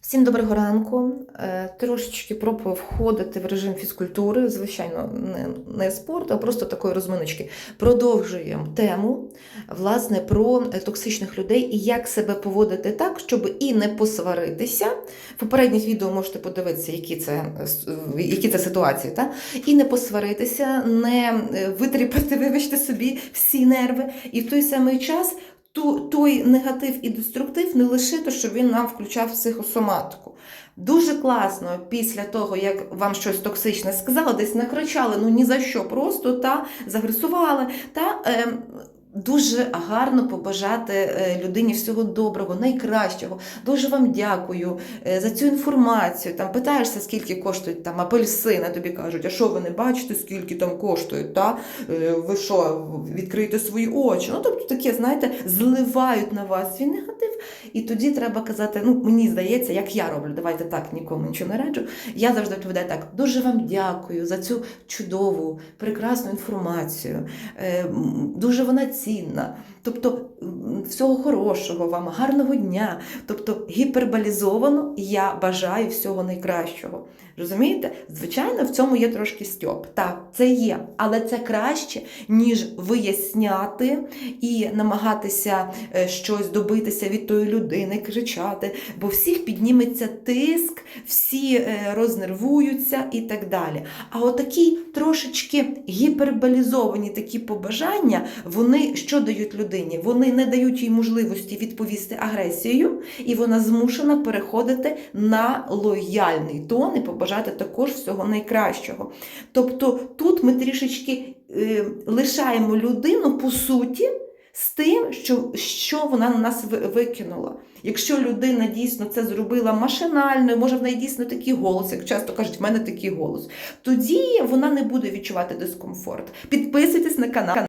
Всім доброго ранку. Е, Трошечки пробую входити в режим фізкультури, звичайно, не, не спорту, а просто такої розминочки. Продовжуємо тему власне про е, токсичних людей і як себе поводити так, щоб і не посваритися. В попередніх відео можете подивитися, які це, е, які це ситуації, та? і не посваритися, не витріпати, вибачте собі, всі нерви, і в той самий час той негатив і деструктив не лише то, щоб він нам включав психосоматику. Дуже класно після того, як вам щось токсичне сказали, десь накричали, ну ні за що, просто та загресували, та е, дуже гарно побажати е, людині всього доброго, найкращого. Дуже вам дякую е, за цю інформацію. Там питаєшся, скільки коштують там апельсини, тобі кажуть, а що ви не бачите, скільки там коштують? Та? Е, ви що, відкрийте свої очі. Ну, тобто таке, знаєте, зливають на вас свій негатив, і тоді треба казати, ну, мені здається, як я роблю, давайте так, нікому нічого не раджу. Я завжди відповідаю так: дуже вам дякую за цю чудову, прекрасну інформацію. Дуже вона цінна. Тобто, всього хорошого вам, гарного дня. Тобто гіперболізовано я бажаю всього найкращого. Розумієте? Звичайно, в цьому є трошки стьоп. Так, це є, але це краще, ніж виясняти і намагатися е, щось добитися від тої людини, кричати, бо всіх підніметься тиск, всі е, рознервуються і так далі. А отакі трошечки гіперболізовані такі побажання, вони що дають людині? Вони не дають їй можливості відповісти агресією, і вона змушена переходити на лояльний тон і побажати також всього найкращого. Тобто тут ми трішечки е, лишаємо людину по суті з тим, що, що вона на нас викинула. Якщо людина дійсно це зробила машинально, може в неї дійсно такий голос, як часто кажуть, в мене такий голос, тоді вона не буде відчувати дискомфорт. Підписуйтесь на канал.